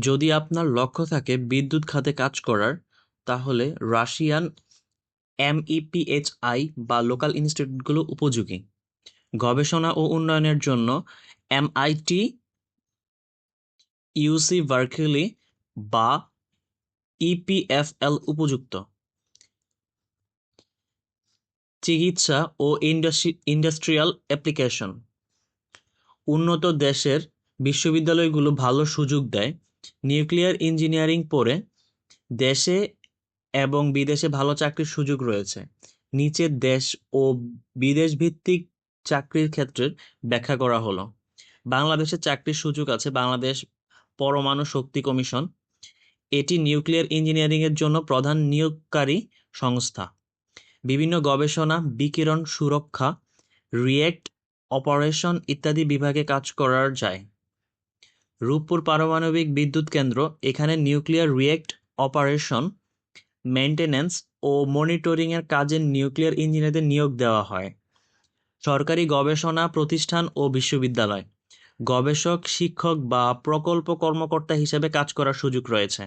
যদি আপনার লক্ষ্য থাকে বিদ্যুৎ খাতে কাজ করার, তাহলে রাশিয়ান এমইপিএইচআই বা লোকাল ইনস্টিটিউটগুলো উপযোগী। গবেষণা ও উন্নয়নের জন্য এমআইটি ইউসি বার্কলি বা ইপিএফএল উপযুক্ত। চিকিৎসা ও ইন্ডাস্ট্রি ইন্ডাস্ট্রিয়াল অ্যাপ্লিকেশন। উন্নত দেশের বিশ্ববিদ্যালয়গুলো ভালো সুযোগ দেয়। নিউক্লিয়ার ইঞ্জিনিয়ারিং পড়ে দেশে এবং বিদেশে ভালো চাকরির সুযোগ রয়েছে। নিচে দেশ ও বিদেশ ভিত্তিক চাকরির ক্ষেত্রে ব্যাখ্যা করা হলো। বাংলাদেশে চাকরির সুযোগ আছে বাংলাদেশ পরমাণু শক্তি কমিশন। এটি নিউক্লিয়ার ইঞ্জিনিয়ারিংয়ের জন্য প্রধান নিয়োগকারী সংস্থা। বিভিন্ন গবেষণা, বিকিরণ, সুরক্ষা, রিয়েক্ট অপারেশন ইত্যাদি বিভাগে কাজ করার যায়। রূপপুর পারমাণবিক বিদ্যুৎ কেন্দ্র, এখানে নিউক্লিয়ার রিয়েক্ট অপারেশন মেনটেন্যান্স ও মনিটরিংয়ের কাজে নিউক্লিয়ার ইঞ্জিনিয়ারদের নিয়োগ দেওয়া হয়। সরকারি গবেষণা প্রতিষ্ঠান ও বিশ্ববিদ্যালয়। গবেষক, শিক্ষক বা প্রকল্প কর্মকর্তা হিসেবে কাজ করার সুযোগ রয়েছে।